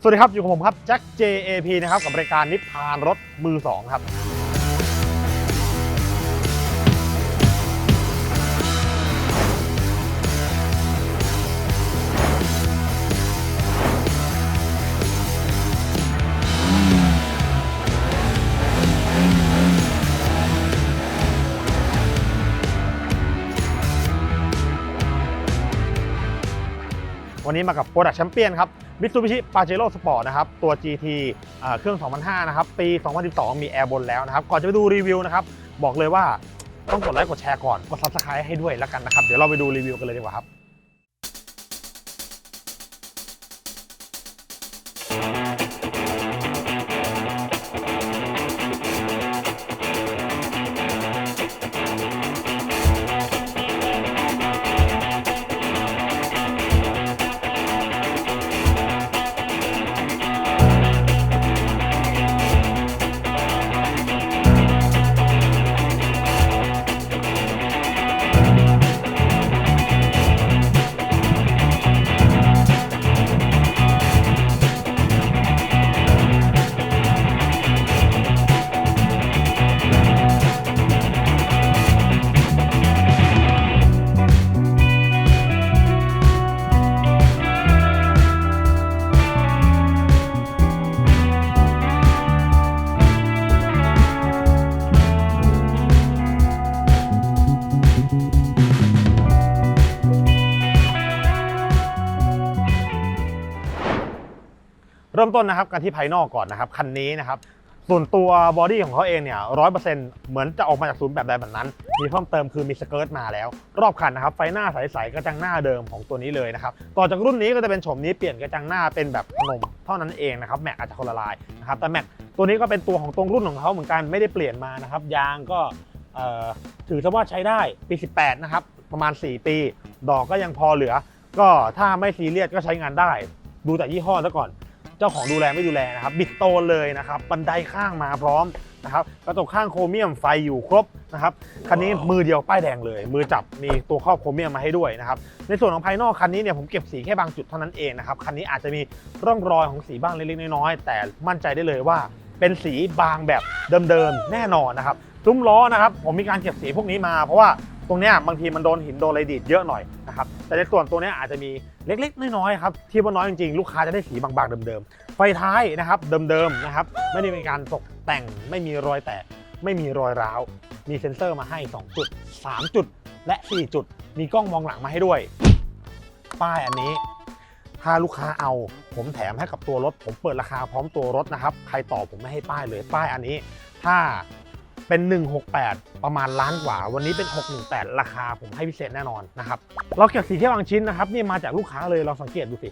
สวัสดีครับ อยู่กับผมครับแจ็ค JAP นะครับกับรายการนิพพานรถมือ 2 ครับ วันนี้มากับโปรดักชั่นเปี้ยนครับ Mitsubishi Pajero Sport นะครับ ตัว GT เครื่อง 2005 นะครับ ปี 2012 มีแอร์บนแล้วนะครับ ก่อนจะไปดูรีวิวนะครับ บอกเลยว่าต้องกดไลค์กดแชร์ก่อน กด Subscribe ให้ด้วยแล้วกันนะครับ เดี๋ยวเราไปดูรีวิวกันเลยดีกว่าครับ เริ่มต้นนะครับกันที่ภายนอกก่อนนะครับคันนี้นะครับส่วนตัวบอดี้ของเขาเองเนี่ยร้อยเปอร์เซ็นต์เหมือนจะออกมาจากศูนย์แบบใดแบบนั้น มีเพิ่มเติมคือมีสเกิร์ตมาแล้ว รอบคันนะครับ ไฟหน้าใสๆกระจังหน้าเดิมของตัวนี้เลยนะครับ ต่อจากรุ่นนี้ก็จะเป็นโฉมนี้เปลี่ยนกระจังหน้าเป็นแบบพนมเท่านั้นเองนะครับ แม็กอาจจะคนละลายนะครับ แต่แม็กตัวนี้ก็เป็นตัวของตรงรุ่นของเขาเหมือนกันไม่ได้เปลี่ยนมานะครับ ยางก็ถือซะว่าใช้ได้ปี 18 นะครับ ประมาณ 4 ปี ดอกก็ยังพอเหลือ ก็ถ้าไม่ซีเรียสก็ใช้งานได้ ดูแต่ยี่ห้อซะก่อน เจ้าของดูแลไม่ดูแลนะครับ บิดโตนเลยนะครับ บันไดข้างมาพร้อมนะครับกระจกข้างโครเมียมไฟอยู่ครบนะครับคันนี้มือเดียวป้ายแดงเลย มือจับมีตัวครอบโครเมียมมาให้ด้วยนะครับในส่วนของภายนอกคันนี้เนี่ยผมเก็บสีแค่บางจุดเท่านั้นเองนะครับคันนี้อาจจะมีร่องรอยของสีบ้างเล็กๆน้อยๆแต่มั่นใจได้เลยว่า เป็นสีบางแบบเดิมๆแน่นอนนะครับซุ้มล้อนะครับผมมีการเก็บสีพวกนี้มาเพราะว่าตรงเนี้ยบางทีมันโดนหินโดนอะไรดีดเยอะหน่อย นะครับแต่ในส่วนตัวนี้อาจจะมีเล็กๆน้อยๆครับที่ว่าน้อยจริงๆลูกค้าจะได้สีบางๆเดิมๆไฟท้ายนะครับเดิมๆนะครับไม่ได้มีการตกแต่งไม่มีรอยแตกไม่มีรอยร้าว มีเซ็นเซอร์มาให้ 2 จุด 3 จุด และ 4 จุด มีกล้องมองหลังมาให้ด้วย ป้ายอันนี้ ถ้าลูกค้าเอา ผมแถมให้กับตัวรถ ผมเปิดราคาพร้อมตัวรถนะครับ ใครต่อผมไม่ให้ป้ายเลย ป้ายอันนี้ ถ้า เป็น 168 ประมาณล้านกว่า วันนี้เป็น 618 ราคาผมให้พิเศษแน่นอนนะครับ เราเก็บสีแค่บางชิ้นนะครับนี่มาจากลูกค้าเลยเราสังเกตดูสิ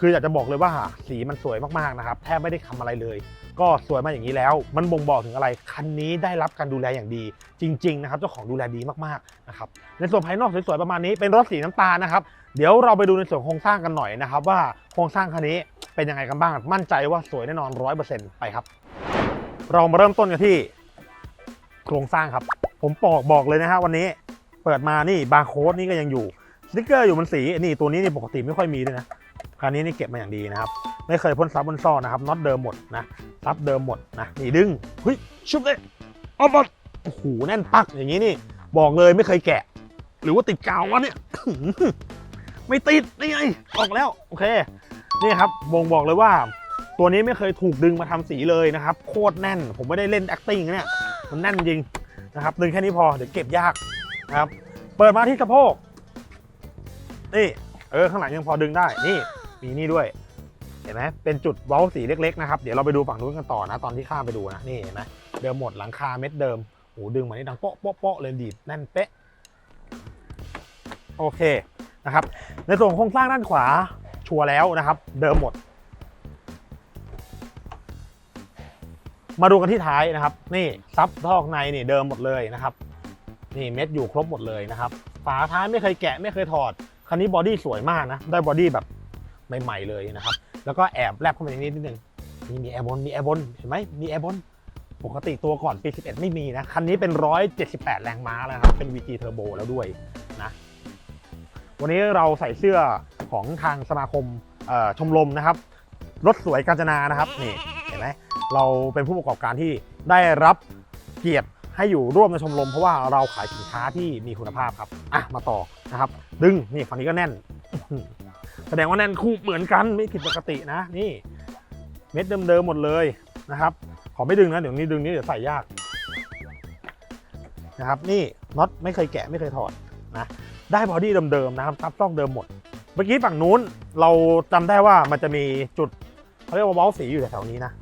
คืออยากจะบอกเลยว่าสีมันสวยมากๆนะครับ แทบไม่ได้ทำอะไรเลย ก็สวยมาอย่างนี้แล้ว มันบ่งบอกถึงอะไร คันนี้ได้รับการดูแลอย่างดี จริง ๆ นะครับ เจ้าของดูแลดีมากๆนะครับ ในส่วนภายนอกสวยๆประมาณนี้ เป็นรถสีน้ำตาลนะครับ เดี๋ยวเราไปดูในส่วนโครงสร้างกันหน่อยนะครับ ว่าโครงสร้างคันนี้เป็นยังไงกันบ้าง มั่นใจว่าสวยแน่นอน100%ไปครับ เรามาเริ่มต้นกันที่ โครงสร้างครับ ผมบอกบอกเลยนะฮะวันนี้เปิดมานี่บาร์โค้ดนี่ก็ยังอยู่สติ๊กเกอร์อยู่บนสีนี่ตัวนี้นี่ปกติไม่ค่อยมีด้วยนะคันนี้นี่เก็บมาอย่างดีนะครับ ไม่เคยพ่นซับบนซ่อนะครับน็อตเดิมหมดนะซับเดิมหมดนะนี่ดึงเฮ้ยชุบเลยเอาหมดโอ้โหแน่นปักอย่างนี้นี่ บอกเลยไม่เคยแกะ หรือว่าติดกาววะเนี่ยไม่ติดนี่ไงออกแล้วโอเคนี่ครับบ่งบอกเลยว่า ตัวนี้ไม่เคยถูกดึงมาทำสีเลยนะครับ โคตรแน่น ผมไม่ได้เล่น acting นะเนี่ย มันแน่นจริงนะครับดึงแค่นี้พอเดี๋ยวเก็บยากนะครับ เปิดมาที่สะโพกนี่เออข้างหลังยังพอดึงได้นี่มีนี่ด้วยเห็นไหมเป็นจุดเว้าสีเล็กๆนะครับเดี๋ยวเราไปดูฝั่งนู้นกันต่อนะ ตอนที่ข้ามไปดูนะนี่เห็นไหมเดิมหมดหลังคาเม็ดเดิมโอ้ดึงมานี่ดังโป๊ะโป๊ะโป๊ะเลยดีดแน่นเป๊ะโอเคนะครับ ในส่วนโครงสร้างด้านขวาชัวร์แล้วนะครับ เดิมหมด มาดูกันที่ท้ายนะครับ นี่ซับท่อข้างในนี่เดิมหมดเลยนะครับ นี่เม็ดอยู่ครบหมดเลยนะครับ ฝาท้ายไม่เคยแกะไม่เคยถอด คันนี้บอดี้สวยมากนะ ได้บอดี้แบบใหม่ๆเลยนะครับ แล้วก็แอบแลบเข้าไปในนี้นิดนึงนี่มีแอร์บนมีแอร์บนเห็นไหมมีแอร์บนปกติตัวก่อนปี 11 ไม่มีนะ คันนี้เป็น 178 แรงม้าแล้วครับ เป็น VG Turbo แล้วด้วยนะ วันนี้เราใส่เสื้อของทางสมาคมชมรมนะครับ รถสวยกาญจนานะครับนี่ มเราเป็นผู้ประกอบการที่ได้รับเกียรติให้อยู่ร่วมในชมรมเพราะว่าเราขายสินค้าที่มีคุณภาพครับอะมาต่อนะครับ ดึงนี่ฝั่งนี้ก็แน่น แสดงว่าแน่นคู่เหมือนกันไม่ผิดปกตินะนี่ เม็ดเดิมๆหมดเลยนะครับ ขอไม่ดึงนะเดี๋ยวนี้ดึงนี้เดี๋ยวใส่ยากนะครับนี่น็อตไม่เคยแกะไม่เคยถอดนะได้บอดี้เดิมๆนะครับซับซ่องเดิมหมด เมื่อกี้ฝั่งนู้นเราจำได้ว่ามันจะมีจุดเขาเรียกว่าเว้าสีอยู่แถวๆนี้นะ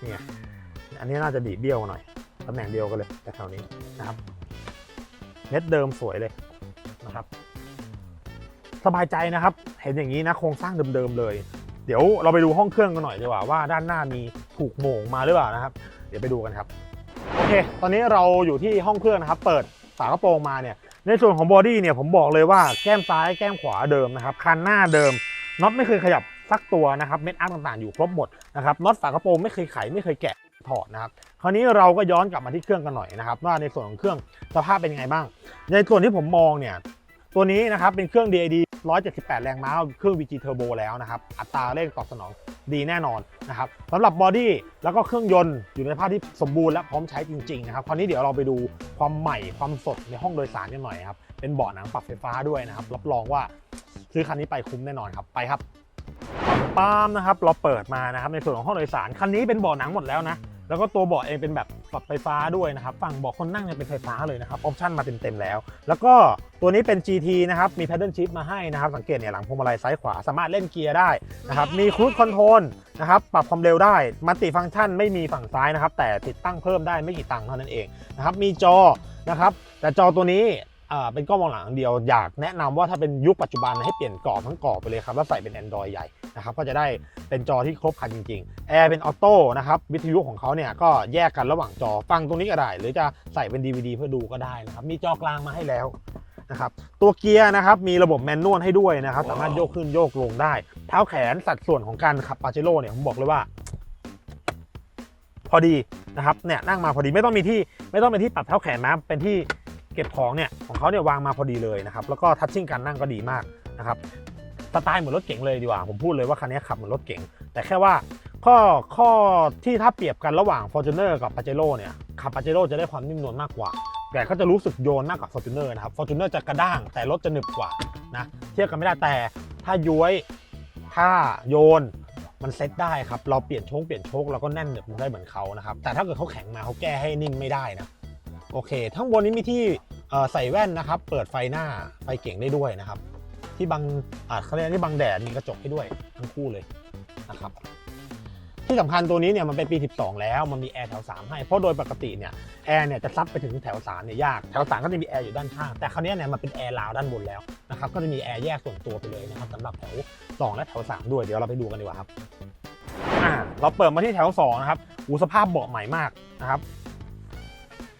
เนี่ยอันนี้น่าจะดีเบี้ยวหน่อยตำแหน่งเดียวกันเลยแถวนี้นะครับ เม็ดเดิมสวยเลยนะครับ สบายใจนะครับ เห็นอย่างนี้นะโครงสร้างเดิมๆเลย เดี๋ยวเราไปดูห้องเครื่องกันหน่อยดีกว่าว่าด้านหน้ามีถูกโมงมาหรือเปล่านะครับ เดี๋ยวไปดูกันครับโอเค ตอนนี้เราอยู่ที่ห้องเครื่องนะครับ เปิดฝากระโปรงมาเนี่ย ในส่วนของบอดี้เนี่ยผมบอกเลยว่าแก้มซ้ายแก้มขวาเดิมนะครับคันหน้าเดิมน็อตไม่เคยขยับ สักตัวนะครับเม็ดอาร์ตต่างๆอยู่ครบหมดนะครับน็อตฝากระโปรงไม่เคยไขไม่เคยแกะถอดนะครับคราวนี้เราก็ย้อนกลับมาที่เครื่องกันหน่อยนะครับว่าในส่วนของเครื่องสภาพเป็นยังไงบ้าง ในส่วนที่ผมมองเนี่ยตัวนี้นะครับเป็นเครื่อง DID 178 แรงม้าเครื่อง VG Turbo แล้วนะครับอัตราเร่งตอบสนองดีแน่นอนนะครับสำหรับบอดี้แล้วก็เครื่องยนต์อยู่ในสภาพที่สมบูรณ์และพร้อมใช้จริงๆนะครับคราวนี้เดี๋ยวเราไปดูความใหม่ความสดในห้องโดยสารกันหน่อยครับเป็นเบาะหนังปรับไฟฟ้าด้วยนะครับรับรองว่าซื้อคันนี้ไปคุ้มแน่นอนครับไปครับ ปามนะครับเราเปิดมานะครับในส่วนของห้องโดยสารคันนี้เป็นเบาะหนังหมดแล้วนะแล้วก็ตัวเบาะเองเป็นแบบปรับไฟฟ้าด้วยนะครับฝั่งเบาะคนนั่งเนี่ยเป็นไฟฟ้าเลยนะครับออปชั่นมาเต็มๆแล้ว แล้วก็ตัวนี้เป็น GT นะครับมี paddle shift มาให้นะครับสังเกตเนี่ยหลังพวงมาลัยซ้ายขวาสามารถเล่นเกียร์ได้นะครับมี cruise control นะครับปรับความเร็วได้มัลติฟังก์ชันไม่มีฝั่งซ้ายนะครับแต่ติดตั้งเพิ่มได้ไม่กี่ตังค์เท่านั้นเองนะครับมีจอนะครับแต่จอตัวนี้อ่า เป็นกล้องมองหลังอันเดียวอยากแนะนำว่าถ้าเป็นยุคปัจจุบันให้เปลี่ยนกรอบทั้งกรอบไปเลยครับแล้วใส่เป็น Android ใหญ่นะครับก็จะได้เป็นจอที่ครบครันจริงๆแอร์เป็นออโต้นะครับวิทยุของเขาเนี่ยก็แยกกันระหว่างจอฟังตรงนี้ก็ได้ หรือจะใส่เป็น DVD เพื่อดูก็ได้นะครับมีจอกลางมาให้แล้วนะครับตัวเกียร์นะครับมีระบบแมนนวลให้ด้วยนะครับสามารถโยกขึ้นโยกลงได้ เท้าแขนสัดส่วนของการขับปาเจโร่เนี่ยผมบอกเลยว่า พอดีนะครับเนี่ยนั่งมาพอดีไม่ต้องมีที่ไม่ต้องเป็นที่ปรับเท้าแขนนะเป็นที่ เก็บของเนี่ยของเขาเนี่ยวางมาพอดีเลยนะครับแล้วก็ทัชชิ่งการนั่งก็ดีมากนะครับสไตล์เหมือนรถเก๋งเลยดีกว่า ผมพูดเลยว่าคันนี้ขับเหมือนรถเก๋งแต่แค่ว่าข้อข้อที่ถ้าเปรียบกันระหว่าง Fortuner กับ Pajero เนี่ยขับ Pajero จะได้ความนิ่มนวลมากกว่า แต่ก็จะรู้สึกโยนมากกว่า Fortuner นะครับ Fortuner จะกระด้างแต่รถจะหนึบกว่านะเทียบกันไม่ได้แต่ถ้าย้วยถ้าโยนมันเซ็ตได้ครับเราเปลี่ยนโชคเปลี่ยนโชคเราก็แน่นเหนึบได้เหมือนเขานะครับแต่ถ้าเกิดเขาแข็งมาเขาแก้ให้นิ่มไม่ได้นะโอเค ทั้งบนนี้มีที่ ใส่แว่นนะครับ เปิดไฟหน้าไฟเก่งได้ด้วยนะครับ ที่บังอ่าเขาเรียกที่บังแดดมีกระจกให้ด้วยทั้งคู่เลยนะครับ ที่สำคัญตัวนี้เนี่ยมันเป็นปี 12 แล้วมันมีแอร์แถว 3 ให้เพราะโดยปกติเนี่ยแอร์เนี่ยจะซัดไปถึงแถว3เนี่ยยากแถว3ก็จะมีแอร์อยู่ด้านข้างแต่คราวนี้เนี่ยมันเป็นแอร์ราวด้านบนแล้วนะครับก็จะมีแอร์แยกส่วนตัวไปเลยนะครับสำหรับแถว 2 และแถว 3 ด้วยเดี๋ยวเราไปดูกันดีกว่าครับอ่าเราเปิดมาที่แถว2นะครับอูสภาพเบาะใหม่มากนะครับ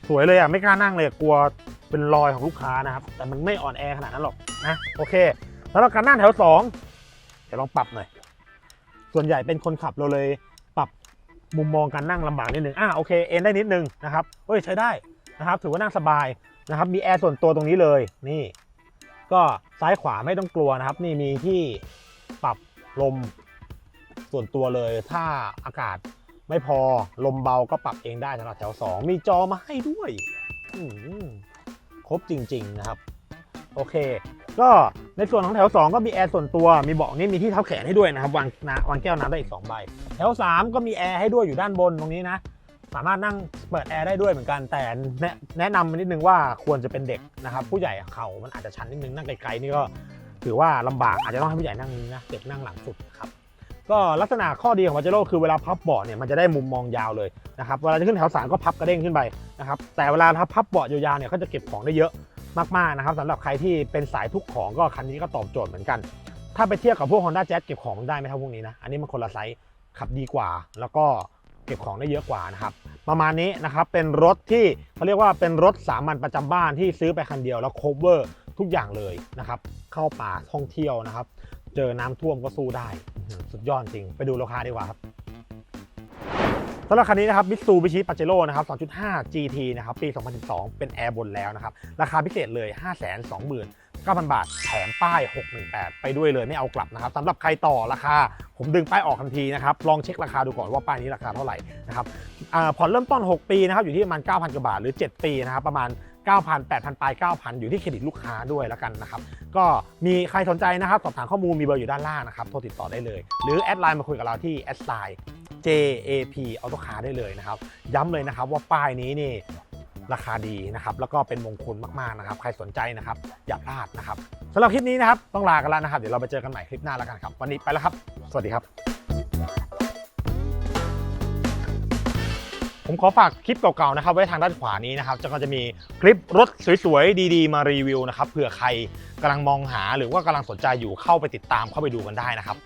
สวยเลยอะไม่กล้านั่งเลยกลัว เป็นรอยของลูกค้านะครับ แต่มันไม่อ่อนแอขนาดนั้นหรอกนะโอเค แล้วเราการนั่งแถว 2 เดี๋ยวลองปรับหน่อย ส่วนใหญ่เป็นคนขับเราเลยปรับมุมมองการนั่งลำบากนิดนึงอ่าโอเคเอ็นได้นิดนึงนะครับเฮ้ยใช้ได้นะครับ ถือว่านั่งสบายนะครับ มีแอร์ส่วนตัวตรงนี้เลยนี่ ก็ซ้ายขวาไม่ต้องกลัวนะครับ นี่มีที่ปรับลมส่วนตัวเลย ถ้าอากาศไม่พอลมเบาก็ปรับเองได้สำหรับแถว 2 มีจอมาให้ด้วย อืม ครบจริง ๆ นะครับ โอเค ก็ในส่วนของแถว 2 ก็มีแอร์ส่วนตัว มีเบาะนี่มีที่เท้าแขนให้ด้วยนะครับวางน้ำวางแก้วน้ำได้อีก2ใบ แถว 3 ก็มีแอร์ให้ด้วยอยู่ด้านบนตรงนี้นะ สามารถนั่งเปิดแอร์ได้ด้วยเหมือนกันแต่แนะนำนิดนึงว่าควรจะเป็นเด็กนะครับ ผู้ใหญ่เข่ามันอาจจะชันนิดนึงนั่งไกลๆนี่ก็ถือว่าลำบากอาจจะต้องให้ผู้ใหญ่นั่งนี้นะเด็กนั่งหลังสุดครับ ก็ลักษณะข้อดีของวาเจโร่คือเวลาพับเบาะเนี่ยมันจะได้มุมมองยาวเลยนะครับเวลาจะขึ้นแถวสามก็พับกระเด้งขึ้นไปนะครับแต่เวลาถ้าพับเบาะยาวๆเนี่ยเขาจะเก็บของได้เยอะมากๆนะครับสำหรับใครที่เป็นสายทุกของก็คันนี้ก็ตอบโจทย์เหมือนกัน ถ้าไปเทียบกับพวก Honda Jazz เก็บของได้ไหมครับพวกนี้นะอันนี้มันคนละไซส์ขับดีกว่า แล้วก็เก็บของได้เยอะกว่านะครับประมาณนี้นะครับเป็นรถที่เขาเรียกว่าเป็นรถสามัญประจำบ้านที่ซื้อไปคันเดียวแล้ว cover ทุกอย่างเลยนะครับเข้าป่าท่องเที่ยวนะครับ เจอน้ำท่วมก็สู้ได้ สุดยอดจริง ไปดูราคาดีกว่าครับสำหรับคันนี้นะครับมิตซูบิชิปาเจโร่นะครับ 2.5 GT นะครับ ปี 2012 เป็นแอร์บนแล้วนะครับ ราคาพิเศษเลย 5 2 9,000 บาท แถมป้าย 618 ไปด้วยเลยไม่เอากลับนะครับสำหรับใครต่อราคา ผมดึงป้ายออกทันทีนะครับ ลองเช็คราคาดูก่อนว่าป้ายนี้ราคาเท่าไหร่นะครับผ่อนเริ่มต้น 6 ปีนะครับ อยู่ที่ประมาณ 9,000 กว่าบาท หรือ 7 ปีนะครับ ประมาณ 9,000 8,000ปลาย9,000 อยู่ที่เครดิตลูกค้าด้วยแล้วกันนะครับ ก็มีใครสนใจนะครับสอบถามข้อมูลมีเบอร์อยู่ด้านล่างนะครับ โทรติดต่อได้เลย หรือแอดไลน์มาคุยกับเราที่แอดไลน์ JAP Auto Car ได้เลยนะครับ ย้ำเลยนะครับว่าป้ายนี้นี่ราคาดีนะครับ แล้วก็เป็นมงคลมากๆนะครับ ใครสนใจนะครับ อย่าพลาดนะครับสำหรับคลิปนี้นะครับ ต้องลากันแล้วนะครับ เดี๋ยวเราไปเจอกันใหม่คลิปหน้าแล้วกันครับ วันนี้ไปแล้วครับ สวัสดีครับ ผมขอฝากคลิปเก่าๆนะครับไว้ทางด้านขวานี้นะครับจะก็จะมีคลิปรถสวยๆ ดีๆ มารีวิวนะครับเผื่อใครกำลังมองหาหรือว่ากำลังสนใจอยู่เข้าไปติดตามเข้าไปดูกันได้นะครับ